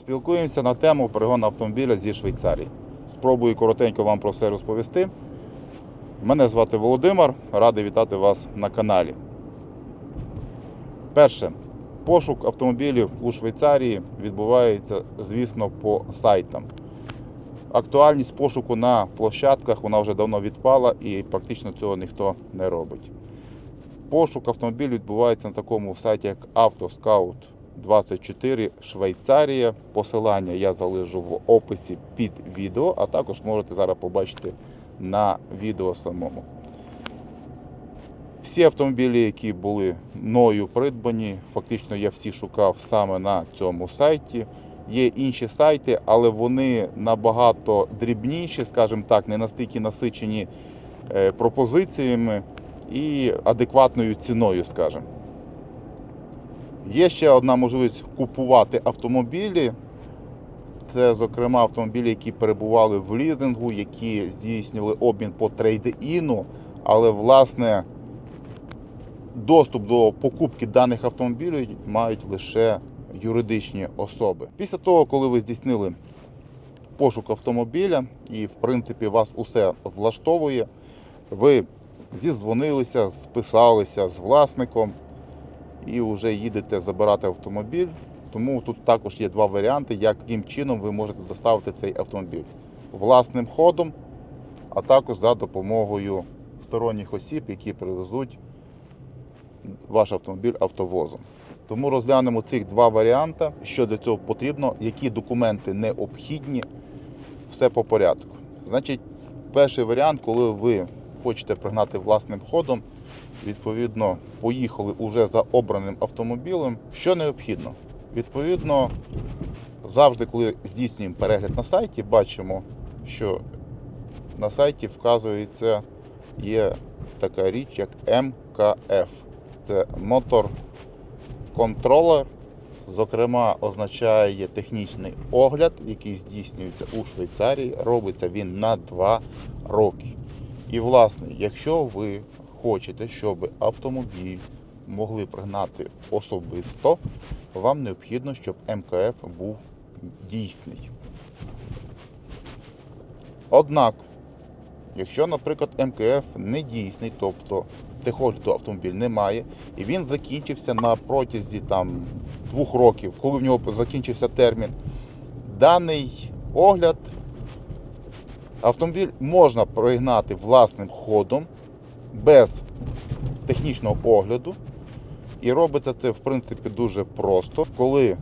Спілкуємося на тему перегону автомобіля зі Швейцарії. Спробую коротенько вам про все розповісти. Мене звати Володимир, радий вітати вас на каналі. Перше, пошук автомобілів у Швейцарії відбувається, звісно, по сайтам. Актуальність пошуку на площадках вона вже давно відпала і практично цього ніхто не робить. Пошук автомобілів відбувається на такому сайті, як Автоскаут 24 Швейцарія. Посилання я залишу в описі під відео, а також можете зараз побачити на відео самому. Всі автомобілі, які були мною придбані, фактично я всі шукав саме на цьому сайті. Є інші сайти, але вони набагато дрібніші, скажімо так, не настільки насичені е, пропозиціями і адекватною ціною, скажімо. Є ще одна можливість купувати автомобілі. Це, зокрема, автомобілі, які перебували в лізингу, які здійснювали обмін по трейд-іну, але, власне, доступ до покупки даних автомобілів мають лише юридичні особи. Після того, коли ви здійснили пошук автомобіля і, в принципі, вас усе влаштовує, ви зізвонилися, списалися з власником і вже їдете забирати автомобіль. Тому тут також є два варіанти, яким чином ви можете доставити цей автомобіль власним ходом, а також за допомогою сторонніх осіб, які привезуть ваш автомобіль автовозом. Тому розглянемо цих два варіанти, що для цього потрібно, які документи необхідні, все по порядку. Значить, перший варіант, коли ви хочете пригнати власним ходом, відповідно, поїхали уже за обраним автомобілем. Що необхідно? Відповідно, завжди, коли здійснюємо перегляд на сайті, бачимо, що на сайті вказується є така річ, як МКФ. Це мотор контролер. Зокрема, означає технічний огляд, який здійснюється у Швейцарії. Робиться він на 2 роки. І, власне, якщо ви хочете, щоб автомобіль могли пригнати особисто, вам необхідно, щоб МКФ був дійсний. Однак, якщо, наприклад, МКФ не дійсний, тобто техогляду автомобіль немає, і він закінчився на протязі там, двох років, коли в нього закінчився термін, даний огляд автомобіль можна пригнати власним ходом без технічного огляду. І робиться це в принципі дуже просто, коли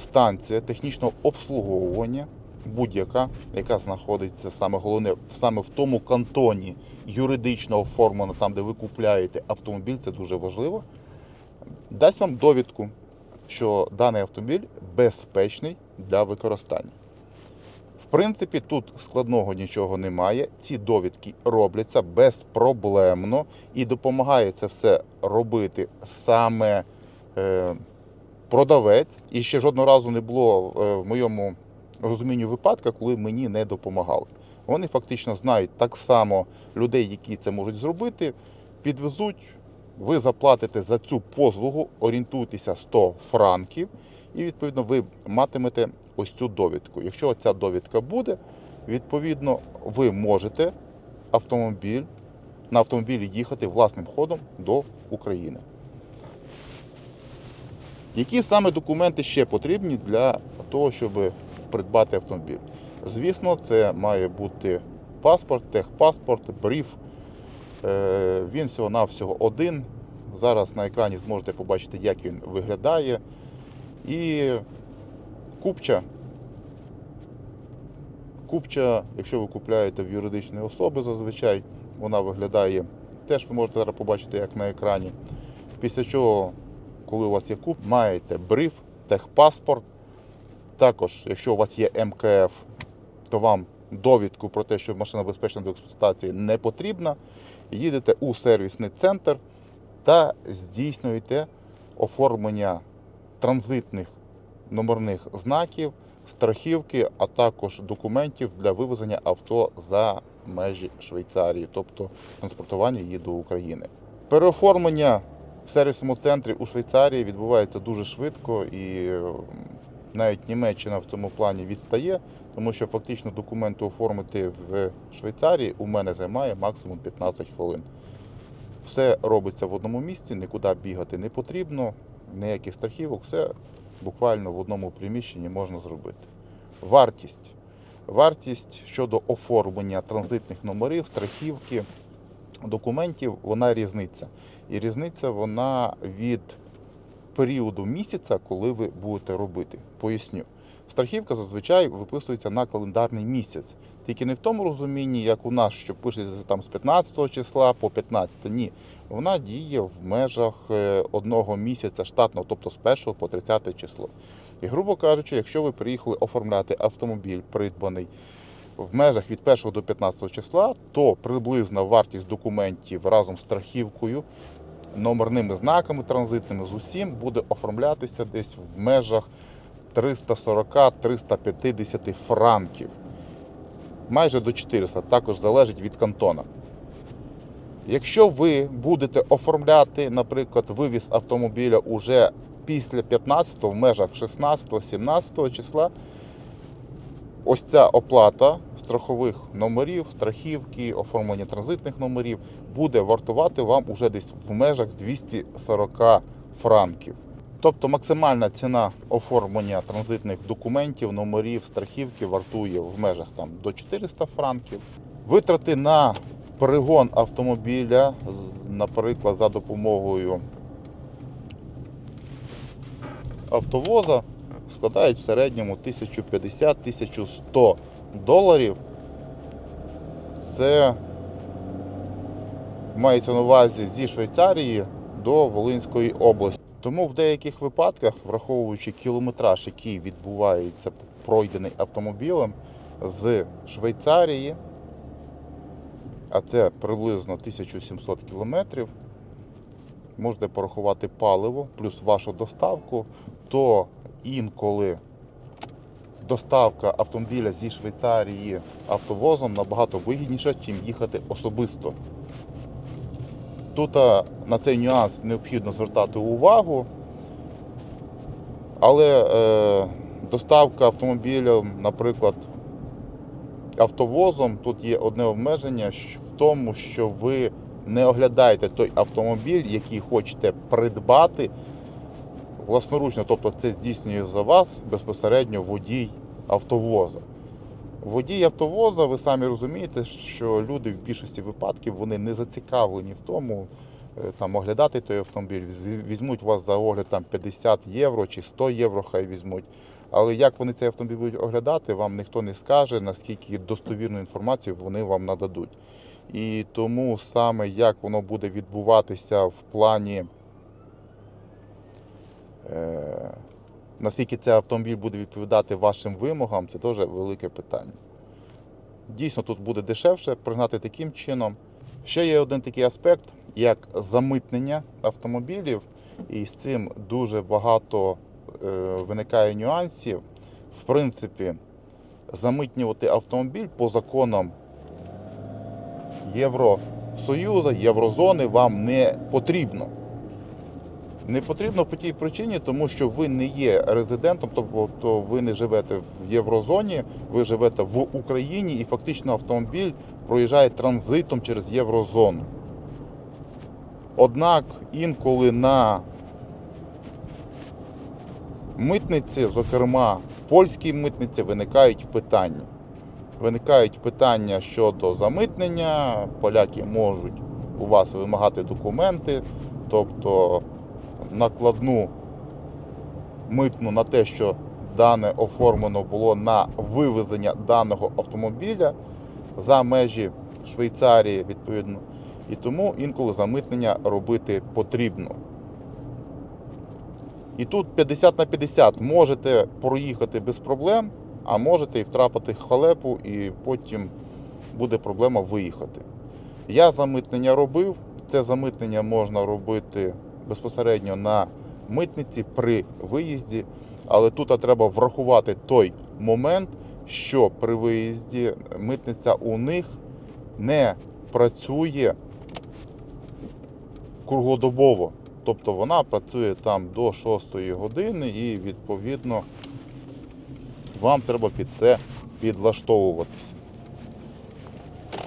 станція технічного обслуговування, будь-яка, яка знаходиться саме головне саме в тому кантоні юридично оформлено, там де ви купляєте автомобіль, це дуже важливо, дасть вам довідку, що даний автомобіль безпечний для використання. Принципі, тут складного нічого немає. Ці довідки робляться безпроблемно і допомагає це все робити саме е, продавець. І ще жодного разу не було е, в моєму розумінні випадка, коли мені не допомагали. Вони фактично знають так само людей, які це можуть зробити, підвезуть. Ви заплатите за цю послугу, орієнтуйтеся 100 франків, і відповідно ви матимете ось цю довідку. Якщо ця довідка буде, відповідно ви можете автомобіль на автомобілі їхати власним ходом до України. Які саме документи ще потрібні для того, щоб придбати автомобіль? Звісно, це має бути паспорт, техпаспорт, бриф. Е, Він всього-навсього один. Зараз на екрані зможете побачити, як він виглядає. І купча. Купча, якщо ви купляєте в юридичної особи, зазвичай вона виглядає, теж ви можете зараз побачити, як на екрані. Після чого, коли у вас є куп, маєте бриф, техпаспорт. Також, якщо у вас є МКФ, то вам довідку про те, що машина безпечна до експлуатації не потрібна. Їдете у сервісний центр та здійснюєте оформлення транзитних номерних знаків, страхівки, а також документів для вивезення авто за межі Швейцарії, тобто транспортування її до України. Переоформлення в сервісному центрі у Швейцарії відбувається дуже швидко і Навіть Німеччина в цьому плані відстає, тому що фактично документи оформити в Швейцарії у мене займає максимум 15 хвилин. Все робиться в одному місці, нікуди бігати не потрібно, ніяких страхівок, все буквально в одному приміщенні можна зробити. Вартість. Вартість щодо оформлення транзитних номерів, страхівки, документів, вона різниця. І різниця вона від періоду місяця, коли ви будете робити. Поясню. Страхівка зазвичай виписується на календарний місяць. Тільки не в тому розумінні, як у нас, що пишеться там з 15 числа по 15. Ні. Вона діє в межах е, одного місяця штатного, тобто з 1 по 30 число. І, грубо кажучи, якщо ви приїхали оформляти автомобіль, придбаний в межах від 1 до 15 числа, то приблизна вартість документів разом з страхівкою, номерними знаками транзитними з усім буде оформлятися десь в межах 340-350 франків. Майже до 400, також залежить від кантона. Якщо ви будете оформляти, наприклад, вивіз автомобіля уже після 15 в межах 16-17 числа, ось ця оплата страхових номерів, страхівки, оформлення транзитних номерів буде вартувати вам уже десь в межах 240 франків. Тобто максимальна ціна оформлення транзитних документів, номерів, страхівки вартує в межах там, до 400 франків. Витрати на перегон автомобіля, наприклад, за допомогою автовоза, складають в середньому 1050-1100 доларів. Це мається на увазі зі Швейцарії до Волинської області. Тому в деяких випадках, враховуючи кілометраж, який відбувається пройдений автомобілем з Швейцарії, а це приблизно 1700 кілометрів, можете порахувати паливо плюс вашу доставку, то інколи доставка автомобіля зі Швейцарії автовозом набагато вигідніша, ніж їхати особисто. Тут на цей нюанс необхідно звертати увагу, але е, доставка автомобіля, наприклад, автовозом, тут є одне обмеження в тому, що ви не оглядаєте той автомобіль, який хочете придбати власноручно, тобто це здійснює за вас безпосередньо водій автовоза. Водій автовоза, ви самі розумієте, що люди в більшості випадків вони не зацікавлені в тому, е, там оглядати той автомобіль. Віз- Візьмуть вас за огляд там 50 євро чи 100 євро, хай візьмуть. Але як вони цей автомобіль будуть оглядати, вам ніхто не скаже, наскільки достовірну інформацію вони вам нададуть. І тому саме як воно буде відбуватися в плані, е, наскільки цей автомобіль буде відповідати вашим вимогам, це теж велике питання. Дійсно, тут буде дешевше пригнати таким чином. Ще є один такий аспект, як замитнення автомобілів, і з цим дуже багато е, виникає нюансів. В принципі, замитнювати автомобіль по законам Євросоюзу, Єврозони вам не потрібно. Не потрібно по тій причині, тому що ви не є резидентом, тобто ви не живете в Єврозоні, ви живете в Україні і фактично автомобіль проїжджає транзитом через Єврозону. Однак інколи на митниці, зокрема польській митниці, виникають питання. Виникають питання щодо замитнення, поляки можуть у вас вимагати документи, тобто накладну митну на те, що дане оформлено було на вивезення даного автомобіля за межі Швейцарії, відповідно. І тому інколи замитнення робити потрібно. І тут 50 на 50 можете проїхати без проблем, а можете і втрапити в халепу, і потім буде проблема виїхати. Я замитнення робив. Це замитнення можна робити безпосередньо на митниці при виїзді, але тут треба врахувати той момент, що при виїзді митниця у них не працює круглодобово. Тобто вона працює там до 6 години і відповідно Вам треба під це підлаштовуватися.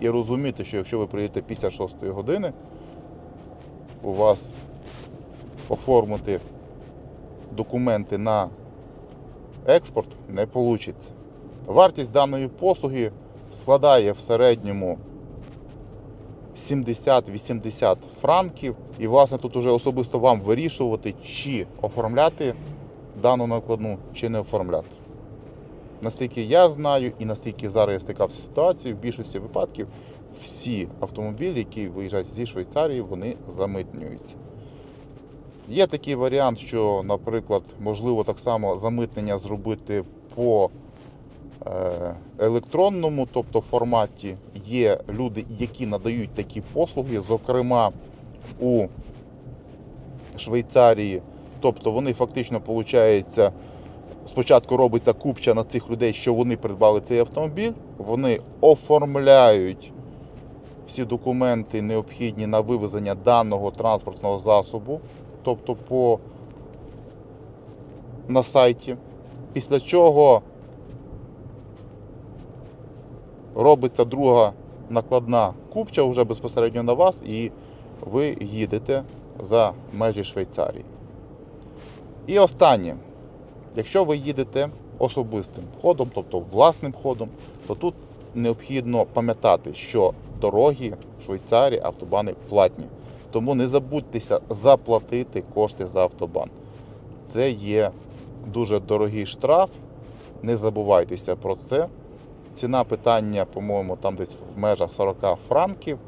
І розуміти, що якщо ви приїдете після 6 години, у вас оформити документи на експорт не вийде. Вартість даної послуги складає в середньому 70-80 франків. І, власне, тут уже особисто вам вирішувати, чи оформляти дану накладну, чи не оформляти. Наскільки я знаю, і наскільки зараз я стикався з ситуацією, в більшості випадків всі автомобілі, які виїжджають зі Швейцарії, вони замитнюються. Є такий варіант, що, наприклад, можливо так само замитнення зробити по е, електронному, тобто форматі. Є люди, які надають такі послуги, зокрема у Швейцарії. Тобто вони фактично, виходить, спочатку робиться купча на цих людей, що вони придбали цей автомобіль, вони оформляють всі документи необхідні на вивезення даного транспортного засобу, тобто по на сайті. Після чого робиться друга накладна купча вже безпосередньо на вас, і ви їдете за межі Швейцарії. І останнє. Якщо ви їдете особистим ходом, тобто власним ходом, то тут необхідно пам'ятати, що дороги в Швейцарії автобани платні. Тому не забудьтеся заплатити кошти за автобан. Це є дуже дорогий штраф. Не забувайтеся про це. Ціна питання, по-моєму, там десь в межах 40 франків.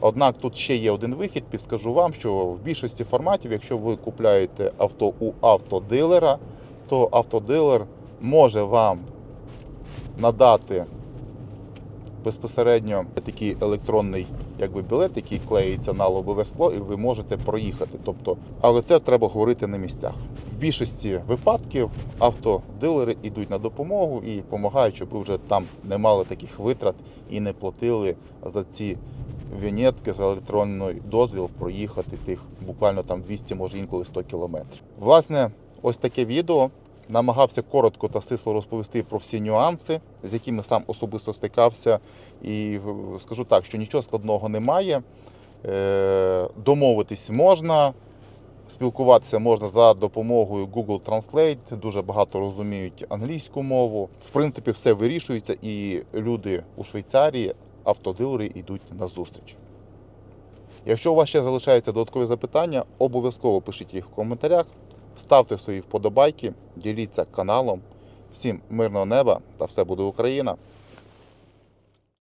Однак тут ще є один вихід. Підскажу вам, що в більшості форматів, якщо ви купляєте авто у автодилера, то автодилер може вам надати безпосередньо такий електронний якби, білет, який клеїться на лобове скло, і ви можете проїхати. Тобто, але це треба говорити на місцях. В більшості випадків автодилери йдуть на допомогу і допомагають, щоб ви вже там не мали таких витрат і не платили за ці вінетки за електронний дозвіл проїхати тих буквально там 200, може інколи 100 кілометрів. Власне, ось таке відео. Намагався коротко та стисло розповісти про всі нюанси, з якими сам особисто стикався. І е, скажу так, що нічого складного немає. Е, Домовитись можна, спілкуватися можна за допомогою Google Translate. Дуже багато розуміють англійську мову. В принципі, все вирішується, і люди у Швейцарії, автодилери йдуть на зустріч. Якщо у вас ще залишаються додаткові запитання, обов'язково пишіть їх в коментарях. Ставте свої вподобайки, діліться каналом. Всім мирного неба та все буде Україна!